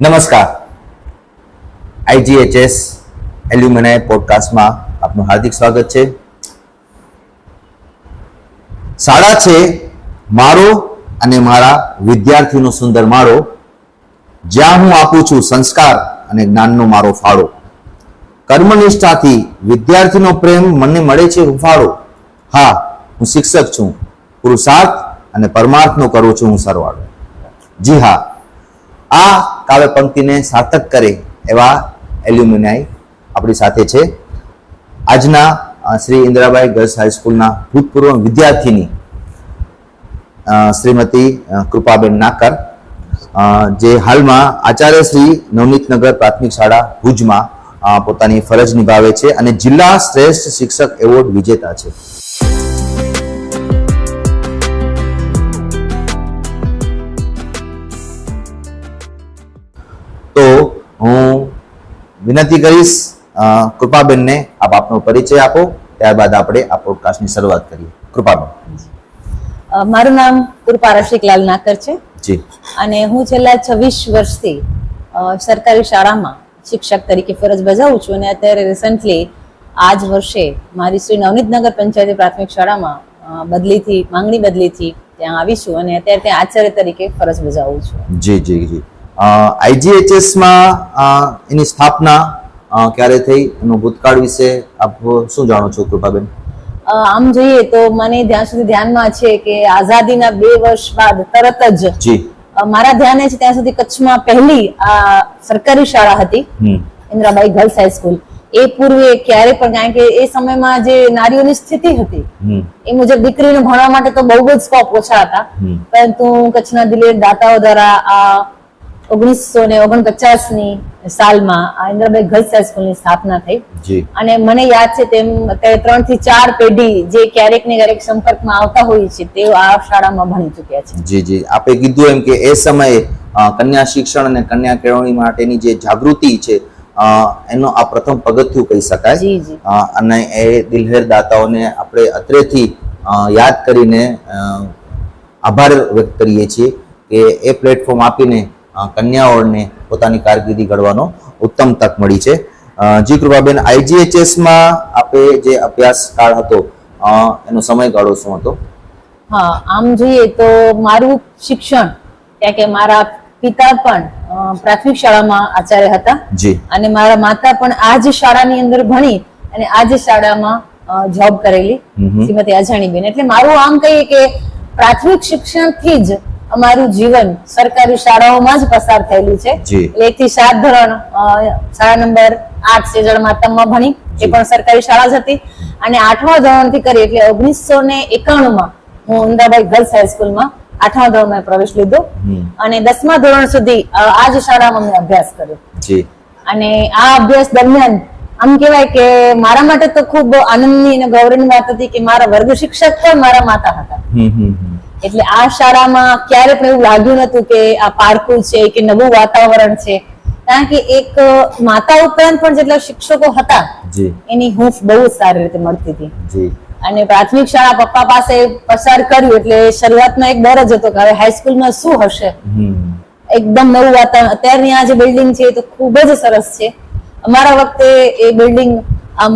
નમસ્કાર. આઈજીએચએસ એલ્યુમિનાય પોડકાસ્ટમાં આપનું હાર્દિક સ્વાગત છે. શાળા છે, મારો અને મારા વિદ્યાર્થીનો સુંદર માળો. જ્યાં હું આપું છું સંસ્કાર અને જ્ઞાનનો મારો ફાળો. કર્મનિષ્ઠાથી વિદ્યાર્થીનો પ્રેમ મને મળે છે હુંફાળો. હા, હું શિક્ષક છું. પુરુષાર્થ અને પરમાર્થનો કરું છું હું સરવાળો. જી હા. આ કાવ્ય પંક્તિને સાર્થક કરે એવા એલ્યુમિનાઈ આપણી સાથે છે. આજના શ્રી ઇન્દિરાબાઈ ગર્લ્સ હાઈસ્કૂલના ભૂતપૂર્વ વિદ્યાર્થીની શ્રીમતી કૃપાબેન નાકર જે હાલમાં આચાર્ય શ્રી નવનીતનગર પ્રાથમિક શાળા ભુજમાં પોતાની ફરજ નિભાવે છે અને જિલ્લા શ્રેષ્ઠ શિક્ષક એવોર્ડ વિજેતા છે. હું વિનંતી કરીશ કૃપાબેનને આપ આપનો પરિચય આપો ત્યારબાદ આપણે આ પોડકાસ્ટની શરૂઆત કરીએ. કૃપાબેન. મારું નામ કૃપા રસિકલાલ નાકર છે. જી. અને હું છેલ્લા છવ્વીસ વર્ષથી સરકારી શાળામાં શિક્ષક તરીકે ફરજ બજાવું છું અને અત્યારે રિસન્ટલી આ જ વર્ષે મારી શ્રી નવનીતનગર પંચાયતી પ્રાથમિક શાળામાં બદલીથી માંગણી બદલીથી ત્યાં આવી છું અને અત્યારે ત્યાં આચાર્ય તરીકે ફરજ બજાવું છું. જી જી જી. આઈજીએચએસમાં એની સ્થાપના ક્યારે થઈ? એનું ભૂતકાળ વિશે આપ શું જાણો છો કૃપાબેન? આમ જોઈએ તો મને જ્યાં સુધી ધ્યાનમાં છે કે આઝાદીના બે વર્ષ બાદ તરત જ જી. મારા ધ્યાને છે ત્યાં સુધી કચ્છમાં પહેલી આ સરકારી શાળા હતી Indirabai Indrabai girls high school એ પૂર્વે ક્યારે પણ કારણ કે એ સમયમાં જે નારીઓની સ્થિતિ હતી એ મુજબ દીકરીને ભણવા માટે તો બહુ જ સ્કોપ ઓછા હતા. પરંતુ કચ્છના દિલેર દાતાઓ દ્વારા આ ઓગણીસો ને ઓગણપચાસની સાલમાં આ ઇન્દ્રાબાઈ ગર્લ્સ હાઈસ્કૂલની સ્થાપના થઈ. અને મને યાદ છે તેમ અત્યારે ત્રણથી ચાર પેઢી જે ક્યારેક ને ક્યારેક સંપર્કમાં આવતા હોય છે તેઓ આ શાળામાં ભણી ચૂક્યા છે. જી જી. આપે કીધું એમ કે એ સમયે કન્યા શિક્ષણ અને કન્યા કેળવણી માટેની જે જાગૃતિ છે એનો આ પ્રથમ પગથિયું કહી શકાય. અને એ દિલહેર દાતાઓને આપણે અત્રેથી યાદ કરીને આભાર વ્યક્ત કરીએ છીએ કે એ પ્લેટફોર્મ આપીને કન્યાઓને પોતાની કારકિર્દી ઘડવાનો ઉત્તમ તક મળી છે. જી કૃપાબેન આઈજીએચએસમાં આપે જે અભ્યાસકાળ હતો અ, એનો સમયગાળો શું હતો? હા આમ જોઈએ તો મારું શિક્ષણ ત્યાં કે મારા પિતા પણ પ્રાથમિક શાળામાં આચાર્ય હતા. જી. અને મારા માતા પણ આ જ શાળાની અંદર ભણી અને આ જ શાળામાં જોબ કરેલી. શ્રીમતી અજાણીબેન. એટલે મારું આમ કહીએ કે પ્રાથમિક શિક્ષણથી જ અમારું જીવન સરકારી શાળાઓમાં જ પસાર થયેલું છે. એક થી સાત ધોરણ શાળા નંબર આઠ સેજળ માતમમાં ભણી એ પણ સરકારી શાળા જ હતી. અને આઠમા ધોરણથી કરી એટલે ઓગણીસો ને એકાણું માં હું અમદાવાદ ગર્લ્સ હાઈસ્કૂલમાં આઠમા ધોરણમાં પ્રવેશ લીધો. અને દસમા ધોરણ સુધી આ જ શાળામાં મેં અભ્યાસ કર્યો. અને આ અભ્યાસ દરમિયાન આમ કહેવાય કે મારા માટે તો ખૂબ આનંદની અને ગૌરવની વાત હતી કે મારા વર્ગ શિક્ષક પણ મારા માતા હતા. એટલે આ શાળામાં ક્યારે પણ એવું લાગ્યું નતું કે આ પારકું છે કે નવું વાતાવરણ છે. કારણ કે એક માતા ઉપરાંત પણ જેટલા શિક્ષકો હતા એની હૂંફ બહુ સારી રીતે મળતી હતી. અને પ્રાથમિક શાળા પપ્પા પાસે પસાર કર્યું એટલે શરૂઆતમાં એક ડર જ હતો કે હવે હાઈસ્કૂલમાં શું હશે? એકદમ નવું વાતાવરણ. અત્યારની આ જે બિલ્ડિંગ છે એ તો ખૂબ જ સરસ છે. અમારા વખતે એ બિલ્ડિંગ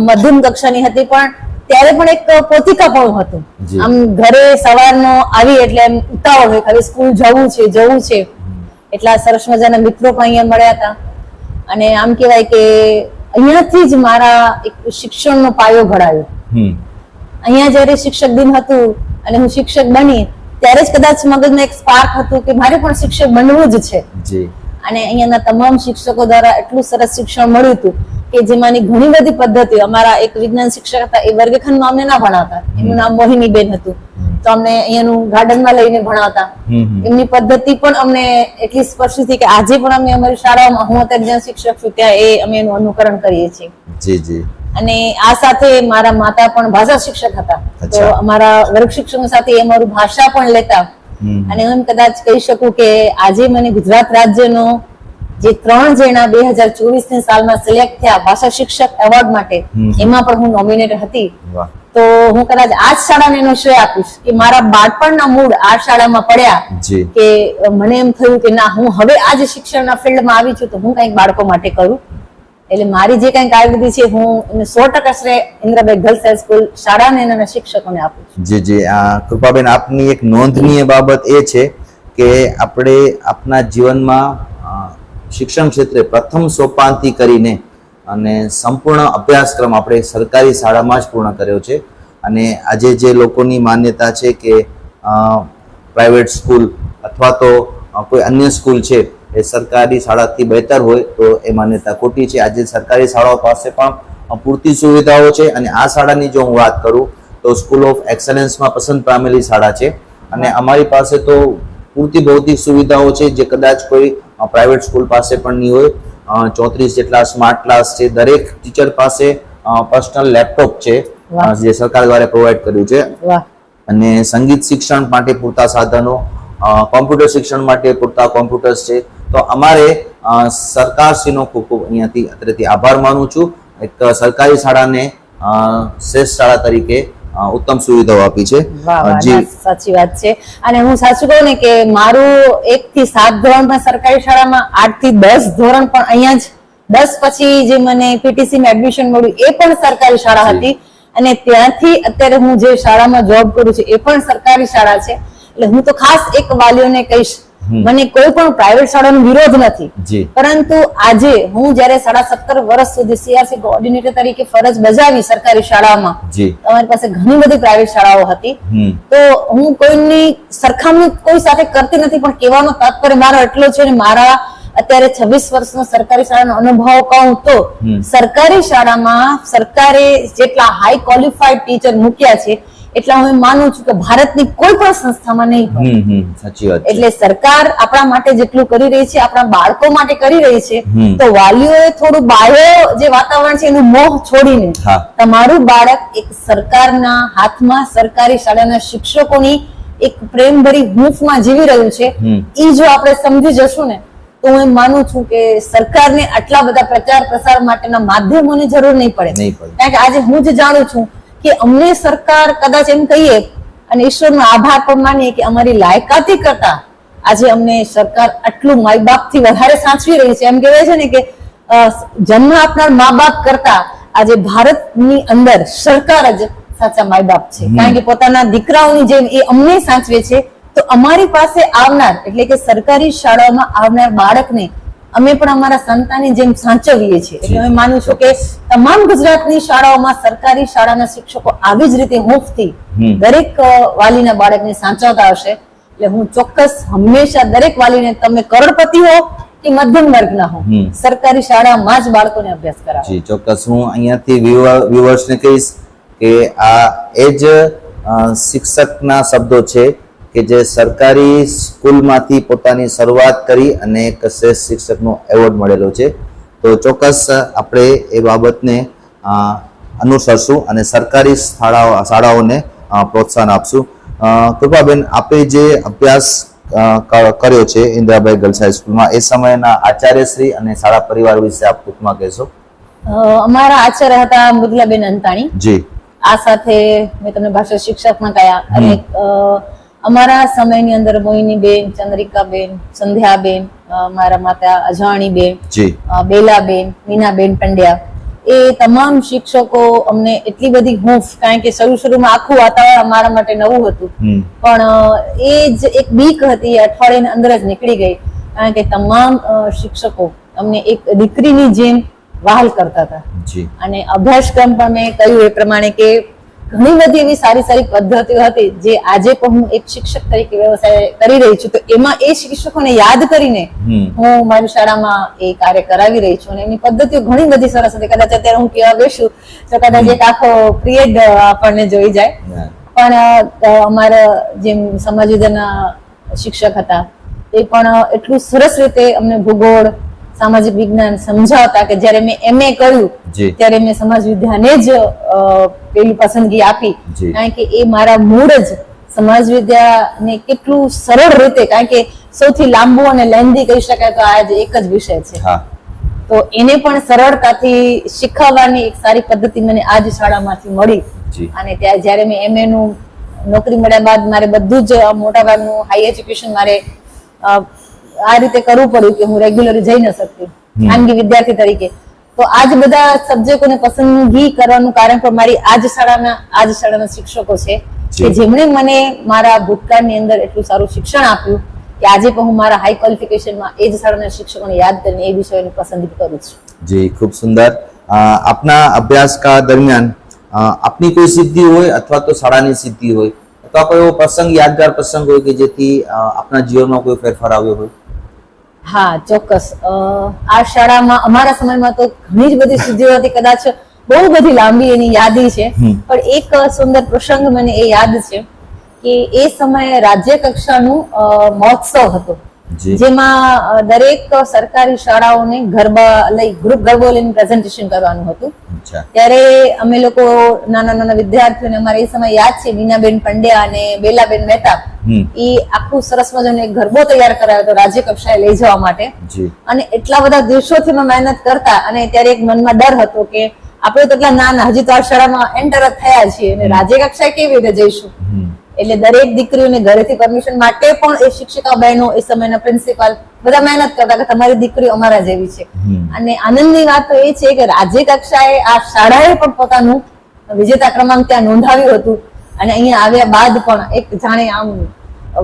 મધ્યમ કક્ષાની હતી પણ ત્યારે પણ એક પોતિકાપણું હતું. આમ ઘરે સવારનો આવી એટલે એમ ઉતાવળ હોય હવે સ્કૂલ જવું છે જવું છે. એટલા સરસ મજાના મિત્રો પણ અહીંયા મળ્યા હતા. અને આમ કહેવાય કે અહીંયાથી જ મારા એક શિક્ષણનો પાયો ઘડાયો. અહીંયા જ્યારે શિક્ષક દિન હતું અને હું શિક્ષક બની ત્યારે જ કદાચ મગજમાં એક સ્પાર્ક હતું કે મારે પણ શિક્ષક બનવું જ છે. અને અહીંયાના તમામ શિક્ષકો દ્વારા એટલું સરસ શિક્ષણ મળ્યું હતું. કે જેમાંની ઘણી બધી પદ્ધતિઓ અમારા એક વિજ્ઞાન શિક્ષક હતા એ વર્ગખંડમાં અમને ના ભણાવતા. એમનું નામ મોહિનીબેન હતું. તો અમને અહીંયાનું ગાર્ડનમાં લઈને ભણાવતા. એમની પદ્ધતિ પણ અમને એટલી સ્પષ્ટ હતી કે આજે પણ અમે અમારી શાળામાં હું અત્યારે જ્યાં શિક્ષક છું ત્યાં એ અમે એનું અનુકરણ કરીએ છીએ. જી જી. અને આ સાથે મારા માતા પણ ભાષા શિક્ષક હતા. તો અમારા વર્ગ શિક્ષકો સાથે એ અમારું ભાષા પણ લેતા. અને હું એમ કદાચ કહી શકું કે આજે મને ગુજરાત રાજ્યનો જે ત્રણ જણા બે હજાર ચોવીસની સાલમાં સિલેક્ટ થયા ભાષા શિક્ષક એવોર્ડ માટે એમાં પણ હું નોમિનેટ હતી. તો હું કદાચ આ શાળાને એનો શ્રેય આપીશ કે મારા બાળપણના મૂળ આ શાળામાં પડ્યા કે મને એમ થયું કે ના હું હવે આ જ શિક્ષણના ફિલ્ડમાં આવી છું તો હું કંઈક બાળકો માટે કરું. એટલે મારી જે કંઈ કારકિર્દી છે હું એને સો ટકા શ્રેય ઇન્દ્રાબાઈ ગર્લ્સ હાઈ સ્કૂલ શાળાને એના શિક્ષકોને આપું છું. જી જી. આ કૃપાબેન આપની એક નોંધનીય બાબત એ છે કે આપણે આપના જીવનમાં શિક્ષણ ક્ષેત્રે પ્રથમ સોપાનથી કરીને અને સંપૂર્ણ અભ્યાસક્રમ આપણે સરકારી શાળામાં જ પૂર્ણ કર્યો છે. અને આજે જે લોકોની માન્યતા છે કે પ્રાઇવેટ સ્કૂલ અથવા તો કોઈ અન્ય સ્કૂલ છે, એ સરકારી શાળાથી બહેતર હોય તો એ માન્યતા ખોટી છે. આજે સરકારી શાળાઓ પાસે પણ પૂરતી સુવિધાઓ છે અને આ શાળાની જો હું વાત કરું તો સ્કૂલ ઓફ એક્સલન્સમાં પસંદ પામેલી શાળા છે. અને અમારી પાસે તો પૂરતી ભૌતિક સુવિધાઓ છે જે કદાચ કોઈ પ્રાઇવેટ સ્કૂલ પાસે પણ નહીં હોય. ચોત્રીસ જેટલા સ્માર્ટ ક્લાસ છે દરેક ટીચર પાસે પર્સનલ લેપટોપ છે. જે સરકાર દ્વારા પ્રોવાઈડ કર્યું છે. અને સંગીત શિક્ષણ માટે પૂરતા સાધનો કોમ્પ્યુટર શિક્ષણ માટે પૂરતા કોમ્પ્યુટર્સ છે. તો અમારે સરકારશ્રીનો ખૂબ ખૂબ અહીંયાથી અત્યારેથી આભાર માનું છું. એક સરકારી શાળાને શ્રેષ્ઠ શાળા તરીકે ઉત્તમ સુવિધાઓ આપી છે. સાચી વાત છે. અને હું સાચું કહું ને કે મારું એક થી સાત ધોરણ પણ સરકારી શાળામાં આઠથી દસ ધોરણ પણ અહીંયા જ દસ પછી જે મને પીટીસી માં એડમિશન મળ્યું એ પણ સરકારી શાળા હતી. અને ત્યાંથી અત્યારે હું જે શાળામાં જોબ કરું છું એ પણ સરકારી શાળા છે. એટલે હું તો ખાસ એક વાલીઓને કહીશ. મને કોઈ પણ પ્રાઇવેટ શાળાનો વિરોધ નથી. પરંતુ આજે હું જ્યારે સાડા સત્તર વર્ષ સુધી સીઆરસી કોઓર્ડિનેટર તરીકે ફરજ બજાવી સરકારી શાળામાં અમારી પાસે ઘણી બધી પ્રાઇવેટ શાળાઓ હતી. તો હું કોઈની સરખામણી કોઈ સાથે કરતી નથી પણ કહેવાનો તાત્પર્ય મારો એટલો છે ને મારા અત્યારે છવ્વીસ વર્ષનો સરકારી શાળાનો અનુભવ કહું તો સરકારી શાળામાં સરકારે જેટલા હાઈ ક્વોલિફાઈડ ટીચર મૂક્યા છે એટલા હું માનું છું કે ભારતની કોઈ પણ સંસ્થામાં નહીં સાચી વાત એટલે સરકાર આપણા માટે જેટલું કરી રહી છે આપણા બાળકો માટે કરી રહી છે તો વાલીઓએ થોડું બાહ્ય જે વાતાવરણ છે એનું મોહ છોડીને તમારું બાળક એક સરકારના હાથમાં સરકારી શાળાના શિક્ષકોની એક પ્રેમભરી હૂંફમાં જીવી રહ્યું છે એ જો આપણે સમજી જશું ને તો હું એમ માનું છું કે સરકારને આટલા બધા પ્રચાર પ્રસાર માટેના માધ્યમોની જરૂર નહીં પડે. કારણ કે આજે હું જ જાણું છું કે અમને સરકાર કદાચ એમ કહીએ અને ઈશ્વરનો આભાર પણ માનીએ કે અમારી લાયકાતી કરતા આજે અમને સરકાર આટલું માય બાપથી વધારે સાચવી રહી છે. એમ કહેવાય છે ને કે જન્મ આપનાર મા બાપ કરતા આજે ભારતની અંદર સરકાર જ સાચા માય બાપ છે કારણ કે પોતાના દીકરાઓની જેમ એ અમને સાચવે છે. તો અમારી પાસે આવનાર એટલે કે સરકારી શાળાઓમાં આવનાર બાળકને અમે પણ અમારા સંતાની જેમ સાચવીએ છીએ. એટલે અમે માનું છું કે તમામ ગુજરાતની શાળાઓમાં સરકારી શાળાના શિક્ષકો આવી જ રીતે હૂંફથી દરેક વાલીના બાળકને સાચવતા હશે. એટલે હું ચોક્કસ હંમેશા દરેક વાલીને તમે કરોડપતિ હો કે મધ્યમ વર્ગના હો. સરકારી શાળામાં જ બાળકોને અભ્યાસ કરાવો. જી ચોક્કસ. હું અહીંયાથી વ્યુઅર્સને કહીશ કે આ એ જ શિક્ષકના શબ્દો છે કે જે સરકારી સ્કૂલમાંથી પોતાની શરૂઆત કરી અને એક શ્રેષ્ઠ શિક્ષકનો એવોર્ડ મળેલો છે. તો ચોક્કસ આપણે એ બાબતને અનુસરશું અને સરકારી શાળાઓ શાળાઓને પ્રોત્સાહન આપશું. કૃપાબેન આપે જે અભ્યાસ કર્યો છે ઇન્દિરાભાઈ ગર્લ્સ હાઈસ્કૂલમાં એ સમયના આચાર્યશ્રી અને શાળા પરિવાર વિશે આપ ટૂંકમાં કહેશો? અમારા આચાર્ય હતા મૃદુલાબેન અંતાણી. જી. આ સાથે મેં તમને ભાષા શિક્ષકમાં કયા અને અમારા સમયની અંદર મોહિની બેન ચંદ્રિકા બેન સંધ્યાબેન બેન મારા માતા અજાણીબેન બેલા બેન બેલાબેન મીનાબેન પંડ્યા. એ તમામ શિક્ષકો અમને એટલી બધી હૂંફ કારણ કે શરૂ શરૂમાં આખું વાતાવરણ અમારા માટે નવું હતું. પણ એ જ એક બીક હતી અઠવાડિયાની અંદર જ નીકળી ગઈ. કારણ કે તમામ શિક્ષકો અમને એક દીકરીની જેમ વહાલ કરતા હતા. અને અભ્યાસક્રમ પણ મેં કહ્યું એ પ્રમાણે કે ઘણી બધી એવી સારી સારી પદ્ધતિઓ હતી જે આજે પણ હું એક શિક્ષક તરીકે વ્યવસાય કરી રહી છું. તો એમાં એ શિક્ષકોને યાદ કરીને હું મારી શાળામાં એ કાર્ય કરાવી રહી છું અને એમની પદ્ધતિઓ ઘણી બધી સરસ હતી. કદાચ અત્યારે હું કહેવા બેસું તો કદાચ એક આખો પિરિયડ આપણને જોઈ જાય. પણ અમારા જેમ સમાજ વિદ્યાના શિક્ષક હતા એ પણ એટલું સરસ રીતે અમને ભૂગોળ સામાજિક વિજ્ઞાન સમજાવતા કે જ્યારે મેં એમએ કર્યું ત્યારે મેં સમાજ વિદ્યાને જ પેલી પસંદગી આપી. કારણ કે એ મારા મૂળ જ સમાજ વિદ્યાને કેટલું સરળ રીતે કારણ કે સૌથી લાંબુ અને લેન્ધી કહી શકાય તો આ જ એક જ વિષય છે. તો એને પણ સરળતાથી શીખવવાની એક સારી પદ્ધતિ મને આ જ શાળામાંથી મળી. અને ત્યાં જ્યારે મેં એમએ નું નોકરી મળ્યા બાદ મારે બધું જ મોટા ભાગનું હાઈ એજ્યુકેશન મારે આ રીતે કરવું પડ્યું કે હું રેગ્યુલર જઈ ન શકતી. ખાનગી વિદ્યાર્થી તરીકે. તો આજ બધા સબ્જેક્ટોને પસંદગી કરવાનું કારણ પણ મારી આજ શાળાના આ જ શાળાના શિક્ષકો છે કે જેમણે મને મારા ભૂતકાળની અંદર એટલું સારું શિક્ષણ આપ્યું કે આજે પણ હું મારા હાઈ ક્વોલિફિકેશનમાં એ જ શાળાના શિક્ષકોને યાદ કરીને એ વિષયોની પસંદગી કરું છું. જી ખૂબ સુંદર. આપના અભ્યાસકાળ દરમિયાન આપની કોઈ સિદ્ધિ હોય અથવા તો શાળાની સિદ્ધિ હોય અથવા કોઈ એવો પ્રસંગ યાદગાર પ્રસંગ હોય કે જેથી આપના જીવનમાં કોઈ ફેરફાર આવ્યો હોય? હા ચોક્કસ. આ શાળામાં અમારા સમયમાં તો ઘણી જ બધી સિદ્ધિઓ હતી કદાચ બહુ બધી લાંબી એની યાદી છે. પણ એક સુંદર પ્રસંગ મને એ યાદ છે કે એ સમયે રાજ્ય કક્ષાનું મહોત્સવ હતો. જેમાં દરેક સરકારી શાળાઓને ગરબા લઈ ગ્રુપ ગરબો લઈને પ્રેઝન્ટેશન કરવાનું હતું. ત્યારે અમે લોકો નાના નાના વિદ્યાર્થીઓને અમારે એ સમય યાદ છે બીનાબેન પંડ્યા અને બેલાબેન મહેતા એ આખું સરસ મજાનો એક ગરબો તૈયાર કરાયો હતો રાજ્ય કક્ષાએ લઈ જવા માટે. અને એટલા બધા દિવસોથી મહેનત કરતા અને ત્યારે એક મનમાં ડર હતો કે આપણે તો એટલા નાના હજી તો આ શાળામાં એન્ટર જ થયા છીએ અને રાજ્ય કક્ષાએ કેવી રીતે જઈશું? એટલે દરેક દીકરીઓને ઘરેથી પરમિશન માટે પણ એ શિક્ષિકા બહેનો એ સમયના પ્રિન્સિપાલ બધા મહેનત કરતા કે તમારી દીકરી અમારા જેવી છે. અને આનંદની વાત તો એ છે કે રાજ્ય કક્ષાએ આ શાળાએ પણ પોતાનું વિજેતા ક્રમાંક ત્યાં નોંધાવ્યું હતું. અને અહીંયા આવ્યા બાદ પણ એક જાણે આમ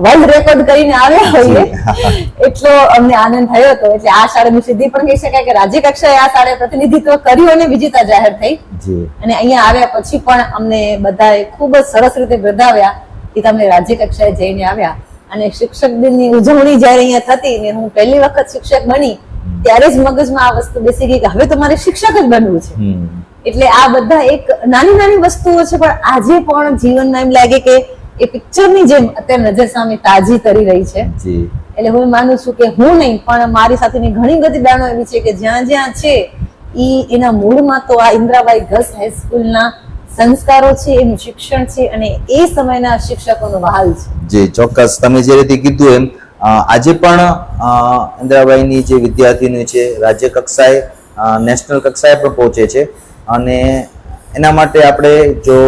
વર્લ્ડ રેકોર્ડ કરીને આવ્યા હોઈએ. એટલો અમને આનંદ થયો હતો. એટલે આ શાળાની સિદ્ધિ પણ કહી શકાય કે રાજ્ય કક્ષાએ આ શાળાએ પ્રતિનિધિત્વ કર્યું અને વિજેતા જાહેર થઈ. અને અહીંયા આવ્યા પછી પણ અમને બધાએ ખૂબ જ સરસ રીતે વધાવ્યા કે તમે રાજ્ય કક્ષાએ જઈને આવ્યા. અને શિક્ષક દિનની ઉજવણી જ્યારે અહીંયા થતી ને હું પહેલી વખત શિક્ષક બની ત્યારે જ મગજમાં આ વસ્તુ બેસી ગઈ કે હવે તો મારે શિક્ષક જ બનવું છે. એટલે આ બધા એક નાની નાની વસ્તુઓ છે પણ આજે પણ જીવનમાં એમ લાગે કે એ પિક્ચરની જેમ અત્યારે નજર સામે તાજી તરી રહી છે. એટલે હું માનું છું કે હું નહીં પણ મારી સાથેની ઘણી બધી બહેનો એવી છે કે જ્યાં જ્યાં છે ઈ એના મૂળમાં તો આ ઇન્દ્રાબાઈ ગર્લ્સ હાઈસ્કૂલના સંસ્કારો છે, એનું શિક્ષણ છે અને એ સમયના શિક્ષકોનો વહાલ છે. જે ચોક્કસ તમે જે રીતે કીધું એમ આજે પણ ઇન્દિરાબાઈની જે વિદ્યાર્થીની છે, રાજ્ય કક્ષાએ નેશનલ કક્ષાએ પણ પહોંચે છે અને એના માટે આપણે જો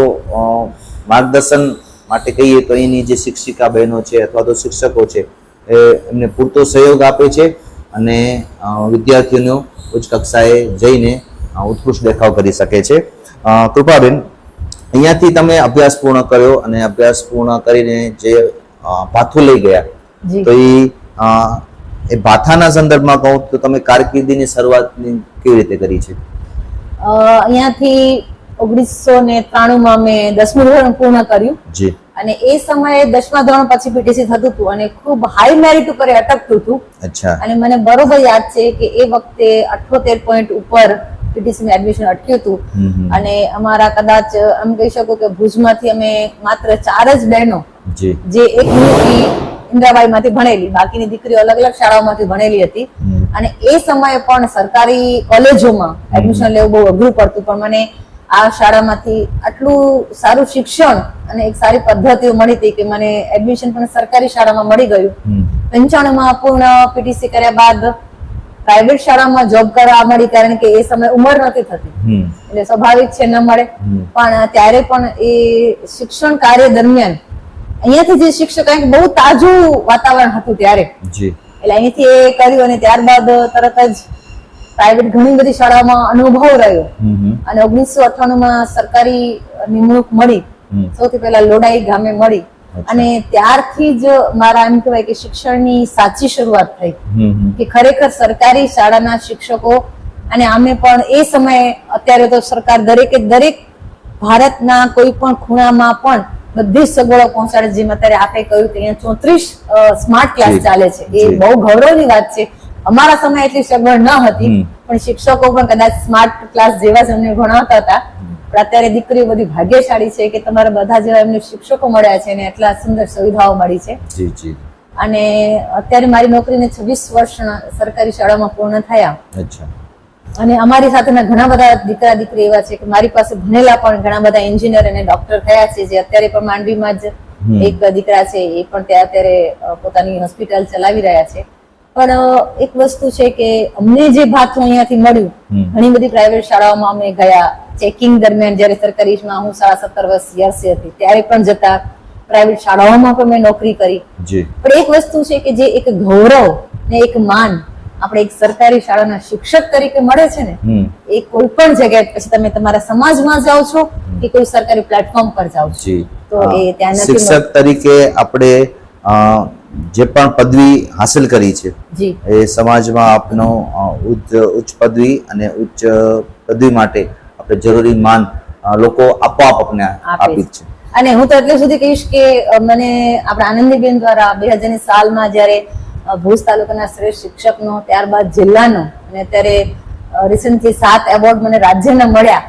માર્ગદર્શન માટે કહીએ તો એની જે શિક્ષિકા બહેનો છે અથવા તો શિક્ષકો છે, એ એમને પૂરતો સહયોગ આપે છે અને વિદ્યાર્થીઓનો ઉચ્ચ કક્ષાએ જઈને ઉત્કૃષ્ટ દેખાવ કરી શકે છે. કૃપાબેન અહીંયાથી તમે અભ્યાસ પૂર્ણ કર્યો અને અભ્યાસ પૂર્ણ કરીને જે પાથું લઈ ગયા તો એ ભાથાના સંદર્ભમાં કહું તો તમે કારકિર્દીની શરૂઆત કેવી રીતે કરી છે? અ, અહીંયાથી ઓગણીસો ને ત્રાણુંમાં મેં દસમું ધોરણ પૂર્ણ કર્યું. જી. અને એ સમયે દસમા ધોરણ પછી પીટીસી થતું હતું અને ખૂબ હાઈ મેરિટ ઉપર અટકતું હતું. અચ્છા. અને મને બરોબર યાદ છે કે એ વખતે અઠ્યોતેર પોઈન્ટ ઉપર પીટીસી માં એડમિશન અટક્યું હતું. અને અમારા કદાચ એમ કહી શકો કે ભુજમાંથી અમે માત્ર ચાર જ બહેનો જે. એક ઇન્દ્રાબાઈ માંથી ભણેલી બાકીની દીકરીઓ અલગ અલગ શાળાઓમાંથી ભણેલી હતી. અને એ સમયે પણ સરકારી કોલેજોમાં એડમિશન લેવું બહુ અઘરું પડતું પણ મને આ શાળામાંથી આટલું સારું શિક્ષણ અને એક સારી પદ્ધતિઓ મળી હતી કે મને એડમિશન પણ સરકારી શાળામાં મળી ગયું. પંચાણુંમાં પૂર્ણ પીટીસી કર્યા બાદ પ્રાઇવેટ શાળામાં જોબ કરવા મળી કારણ કે એ સમય ઉંમર નથી થતી. એટલે સ્વાભાવિક છે ન મળે. પણ ત્યારે પણ એ શિક્ષણ કાર્ય દરમિયાન અહીંયાથી જે શિક્ષક કારણ બહુ તાજું વાતાવરણ હતું ત્યારે. એટલે અહીંથી એ કર્યું અને ત્યારબાદ તરત જ પ્રાઇવેટ ઘણી બધી શાળામાં અનુભવ રહ્યો. અને ઓગણીસો અઠ્ઠાણું માં સરકારી નિમણૂક મળી. સૌથી પહેલા લોડાઈ ગામે મળી. અને ત્યારથી જ મારા એમ કહેવાય કે શિક્ષણની સાચી શરૂઆત થઈ. કે ખરેખર સરકારી શાળાના શિક્ષકો અને અમે પણ એ સમયે અત્યારે તો સરકાર દરેકે દરેક ભારતના કોઈ પણ ખૂણામાં પણ બધી સગવડો પહોંચાડે જેમ અત્યારે આપણે કહ્યું કે અહીંયા ચોત્રીસ સ્માર્ટ ક્લાસ ચાલે છે. એ. બહુ ગૌરવની વાત છે. અમારા સમયે એટલી સગવડ ન હતી પણ શિક્ષકો પણ કદાચ સ્માર્ટ ક્લાસ જેવા જ અમને ભણાવતા હતા. પણ અત્યારે દીકરીઓ બધી ભાગ્યશાળી છે કે તમારા બધા જેવા એમને શિક્ષકો મળ્યા છે અને એટલા સુંદર સુવિધાઓ મળી છે. જી જી. અને અત્યારે મારી નોકરીને છવ્વીસ વર્ષ સરકારી શાળામાં પૂર્ણ થયા. અચ્છા. અને અમારી સાથેના ઘણા બધા દીકરા દીકરી એવા છે કે મારી પાસે ભણેલા પણ ઘણા બધા એન્જિનિયર અને ડોક્ટર થયા છે જે અત્યારે પણ માંડવીમાં જ એક દીકરા છે એ પણ ત્યાં અત્યારે પોતાની હોસ્પિટલ ચલાવી રહ્યા છે. પણ એક વસ્તુ છે કે અમને જે ભાથું અહીંયાથી મળ્યું ઘણી બધી પ્રાઇવેટ શાળાઓમાં અમે ગયા ચેકિંગ દરમિયાન જ્યારે સરકારીમાં હું સાડા સત્તર વર્ષ યર્સી હતી ત્યારે પણ જતા પ્રાઇવેટ શાળાઓમાં પણ મેં નોકરી કરી. પણ એક વસ્તુ છે કે જે એક ગૌરવ ને એક માન આપણે એક સરકારી શાળાના શિક્ષક તરીકે મળે છે ને એ કોઈ પણ જગ્યાએ પછી તમે તમારા સમાજમાં જાઓ છો કે કોઈ સરકારી પ્લેટફોર્મ પર જાઓ છો તો એ ત્યાં શિક્ષક તરીકે આપણે જે પણ પદવી હાંસલ કરી છે એ સમાજમાં આપનો ઉચ્ચ ઉચ્ચ પદવી અને ઉચ્ચ પદવી માટે આપણે જરૂરી માન લોકો આપોઆપ આપણે આપે છે. અને હું તો એટલે સુધી કહીશ કે મને આપણા આનંદીબેન દ્વારા બે હજાર સાલમાં જ્યારે ભુજ તાલુકાના શ્રેષ્ઠ શિક્ષકનો ત્યારબાદ જિલ્લાનો અને અત્યારે રિસન્ટલી સાત એવોર્ડ મને રાજ્યના મળ્યા.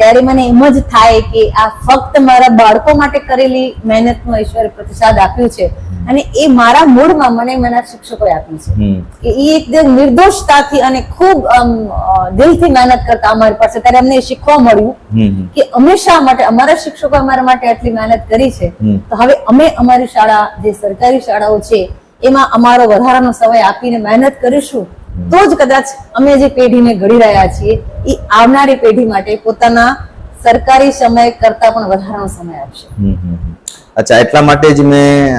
ત્યારે મને એમ જ થાય કે આ ફક્ત મારા બાળકો માટે કરેલી મહેનતનો ઈશ્વરે પ્રતિસાદ આપ્યું છે. અને એ મારા મૂળમાં મને મારા શિક્ષકોએ આપ્યું છે. કે એ એકદમ નિર્દોષતાથી અને ખૂબ દિલથી મહેનત કરતા અમારી પાસે ત્યારે અમને શીખવા મળ્યું. કે અમે શા માટે અમારા શિક્ષકો અમારા માટે આટલી મહેનત કરી છે. તો હવે અમે અમારી શાળા જે સરકારી શાળાઓ છે એમાં અમારો વધારાનો સમય આપીને મહેનત કરીશું. તો જ કદાચ અમે જે પેઢીને ઘડી રહ્યા છીએ એ આવનારી પેઢી માટે પોતાના સરકારી સમય કરતા પણ વધારાનો સમય આપશે. અચ્છા એટલા માટે જ મેં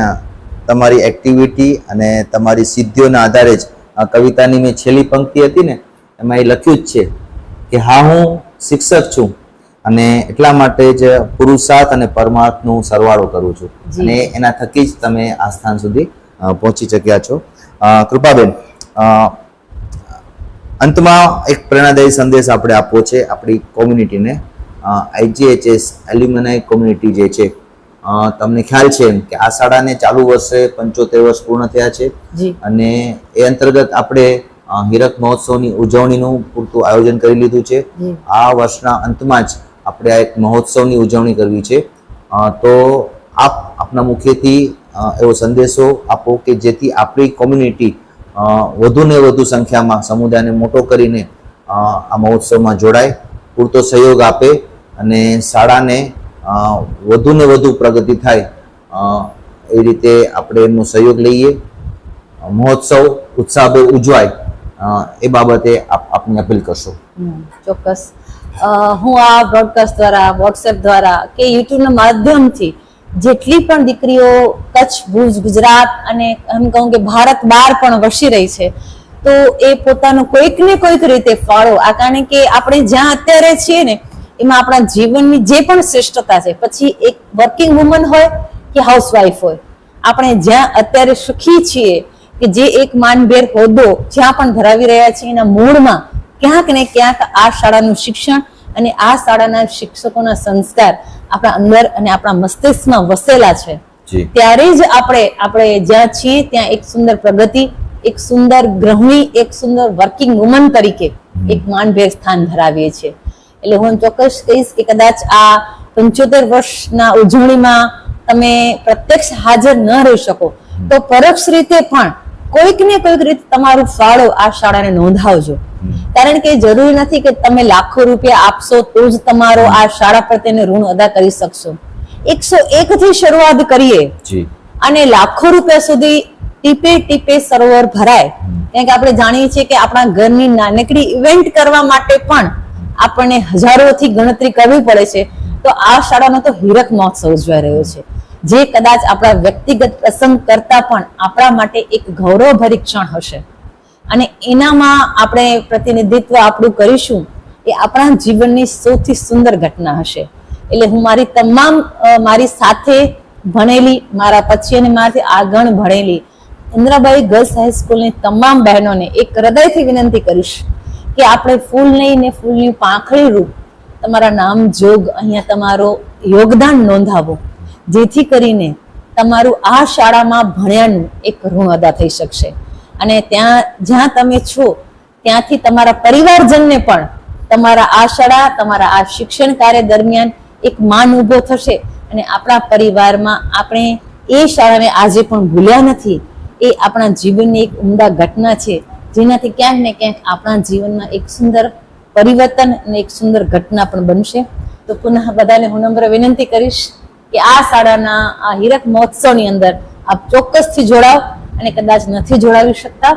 તમારી એક્ટિવિટી અને તમારી સિદ્ધિઓના આધારે જ આ કવિતાની મેં છેલ્લી પંક્તિ હતી ને એમાં એ લખ્યું જ છે કે હા હું શિક્ષક છું અને એટલા માટે જ પુરુષાર્થ અને પરમાર્થનો સરવાળો કરું છું. અને એના થકી જ તમે આ સ્થાન સુધી પહોંચી શક્યા છો કૃપાબેન અંતમાં એક પ્રેરણાદાયી સંદેશ આપણે આપવો છે આપણી કોમ્યુનિટીને આઈજીએચએસ એલ્યુમિનાઈ કોમ્યુનિટી જે છે તમને ખ્યાલ છે એમ કે આ શાળાને ચાલુ વર્ષે પંચોતેર વર્ષ પૂર્ણ થયા છે. અને એ અંતર્ગત આપણે હીરક મહોત્સવની ઉજવણીનું પૂરતું આયોજન કરી લીધું છે. આ વર્ષના અંતમાં જ આપણે આ એક મહોત્સવની ઉજવણી કરવી છે. તો આપ આપના મુખ્યથી એવો સંદેશો આપો કે જેથી આપણી કોમ્યુનિટી વધુ ને વધુ સંખ્યામાં સમુદાયને મોટો કરીને આ મહોત્સવમાં જોડાય. પૂરતો સહયોગ આપે અને શાળાને વધુને વધુ પ્રગતિ થાય એ રીતે આપણે એમનો સહયોગ લઈએ. મહોત્સવ ઉત્સાહભેર ઉજવાય એ બાબતે આપ, આપની અપીલ કરશો. ચોક્કસ. હું આ બ્રોડકાસ્ટ દ્વારા વોટ્સએપ દ્વારા કે યુટ્યુબના માધ્યમથી જેટલી પણ દીકરીઓ કચ્છ, ભુજ, ગુજરાત અને એમ કહું કે ભારત બહાર પણ વસી રહી છે, તો એ પોતાનો કોઈક ને કોઈક રીતે ફાળો, આ કારણ કે આપણે જ્યાં અત્યારે છીએ ને, એમાં આપણા જીવનની જે પણ શ્રેષ્ઠતા છે, પછી એક વર્કિંગ વુમન હોય કે હાઉસવાઈફ હોય, આપણે જ્યાં અત્યારે સુખી છીએ કે જે એક માનભેર હોદ્દો જ્યાં પણ ધરાવી રહ્યા છીએ, એના મૂળમાં ક્યાંક ને ક્યાંક આ શાળાનું શિક્ષણ અને આ શાળાના શિક્ષકોના સંસ્કાર આપણા અંદર અને આપણા મસ્તિષ્કમાં વસેલા છે. ત્યારે જ આપણે આપણે જ્યાં છીએ ત્યાં એક સુંદર પ્રગતિ એક સુંદર ગ્રહણી એક સુંદર વર્કિંગ વુમન તરીકે એક માનભેર સ્થાન ધરાવીએ છીએ. એટલે હું ચોક્કસ કહીશ કે કદાચ આ પંચોતેર વર્ષના ઉજવણીમાં તમે પ્રત્યક્ષ હાજર ન રહી શકો. તો પરોક્ષ રીતે પણ કોઈક ને કોઈક રીતે તમારું ફાળો આ શાળાને નોંધાવજો. કારણ કે જરૂરી નથી કે તમે લાખો રૂપિયા આપશો તો જ તમારો આ શાળા પ્રત્યેનું ઋણ અદા કરી શકશો. એકસો એક થી શરૂઆત કરીએ અને લાખો રૂપિયા સુધી ટીપે ટીપે સરોવર ભરાય. કારણ કે આપણે જાણીએ છીએ કે આપણા ઘરની નાનકડી ઇવેન્ટ કરવા માટે પણ આપણને હજારોથી ગણતરી કરવી પડે છે. તો આ શાળાનો તો હીરક મહોત્સવ ઉજવાઈ રહ્યો છે. જે કદાચ આપણા વ્યક્તિગત પ્રસંગ કરતા પણ આપણા માટે એક ગૌરવભરી ક્ષણ હશે. અને એનામાં આપણે પ્રતિનિધિત્વ આપણું કરીશું એ આપણા જીવનની સૌથી સુંદર ઘટના હશે. એટલે હું મારી તમામ મારી સાથે ભણેલી, મારા પછી અને મારાથી આગળ ભણેલી ઇન્દ્રાબાઈ ગર્લ્સ હાઈસ્કૂલની તમામ બહેનોને એક હૃદયથી વિનંતી કરીશ કે આપણે ફૂલ નહીં ને ફૂલની પાંખડી રૂપ તમારા નામ, જોગ, અહીંયા તમારો યોગદાન નોંધાવો. જેથી કરીને તમારું આ શાળામાં ભણ્યાનું એક ઋણ અદા થઈ શકશે. અને ત્યાં, જ્યાં તમે છો, ત્યાંથી તમારા પરિવારજનને પણ તમારા આ શાળા, તમારા આ શિક્ષણ કાર્ય દરમિયાન એક માન ઊભો થશે. અને આપણા પરિવારમાં આપણે એ શાળાને આજે પણ ભૂલ્યા નથી. એ આપણા જીવનની એક ઉમદા ઘટના છે, જેનાથી ક્યાંક ને ક્યાંક આપણા જીવનમાં એક સુંદર પરિવર્તન અને એક સુંદર ઘટના પણ બનશે. તો પુનઃ બધાને હું નમ્ર વિનંતી કરીશ. કે આ શાળાના, આ હીરક મહોત્સવની અંદર આપ ચોક્કસથી જોડાવ અને કદાચ નથી જોડાવી શકતા,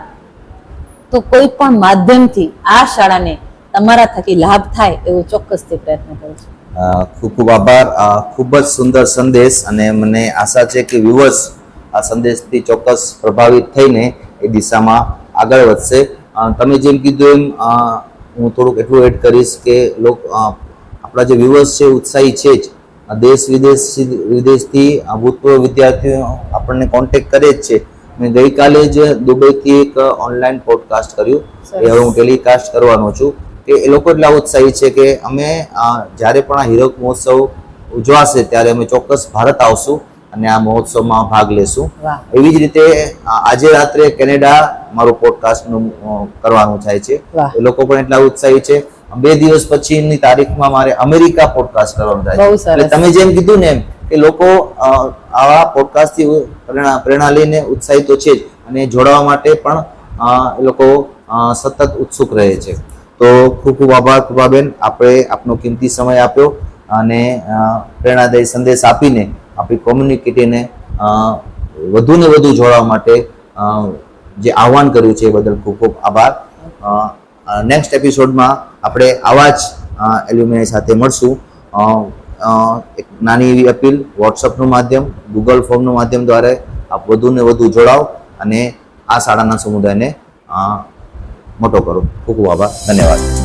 તો કોઈ પણ માધ્યમથી આ શાળાને તમારા થકી લાભ થાય એવો ચોક્કસથી પ્રયત્ન કરું છું. ખૂબ ખૂબ આભાર. ખૂબ જ સુંદર સંદેશ અને મને આશા છે કે વ્યુઅર્સ આ સંદેશથી ચોક્કસ પ્રભાવિત થઈને એ દિશામાં આગળ વધશે. તમે જેમ કીધું એમ હું થોડુંક એટલું એડ કરીશ કે લોક આપણા જે વ્યુઅર્સ છે ઉત્સાહી છે જ. દેશ વિદેશ વિદેશથી આ ભૂતપૂર્વ વિદ્યાર્થીઓ આપણને કોન્ટેક્ટ કરે જ છે. મેં ગઈકાલે જ દુબઈથી એક ઓનલાઈન પોડકાસ્ટ કર્યું. એ હવે હું ટેલિકાસ્ટ કરવાનો છું. કે એ લોકો એટલા ઉત્સાહી છે કે અમે જ્યારે પણ આ હીરક મહોત્સવ ઉજવાશે ત્યારે અમે ચોક્કસ ભારત આવશું અને આ મહોત્સવમાં ભાગ લેશું. એવી જ રીતે આજે રાત્રે કેનેડા મારું પોડકાસ્ટનું કરવાનું થાય છે. એ લોકો પણ એટલા ઉત્સાહી છે. બે દિવસ પછીની તારીખમાં મારે અમેરિકા પોડકાસ્ટ કરવાનું થાય. એટલે તમે જેમ કીધું ને એમ કે લોકો આવા પોડકાસ્ટથી પ્રેરણા પ્રેરણા લઈને ઉત્સાહિત તો છે જ અને જોડાવા માટે પણ એ લોકો સતત ઉત્સુક રહે છે. તો ખૂબ ખૂબ આભાર કૃપાબેન આપણે આપનો કિંમતી સમય આપ્યો અને પ્રેરણાદાયી સંદેશ આપીને આપણી કોમ્યુનિટીને વધુ ને વધુ જોડાવા માટે જે આહવાન કર્યું છે એ બદલ ખૂબ ખૂબ આભાર. નેક્સ્ટ એપિસોડમાં આપણે આવા જ એલ્યુમિનાઈ સાથે મળશું. એક નાની એવી અપીલ વોટ્સઅપનું માધ્યમ ગૂગલ ફોર્મનું માધ્યમ દ્વારા આપ વધુ ને વધુ જોડાઓ અને આ શાળાના સમુદાયને મોટો કરો. ખૂબ ખૂબ આભાર. ધન્યવાદ.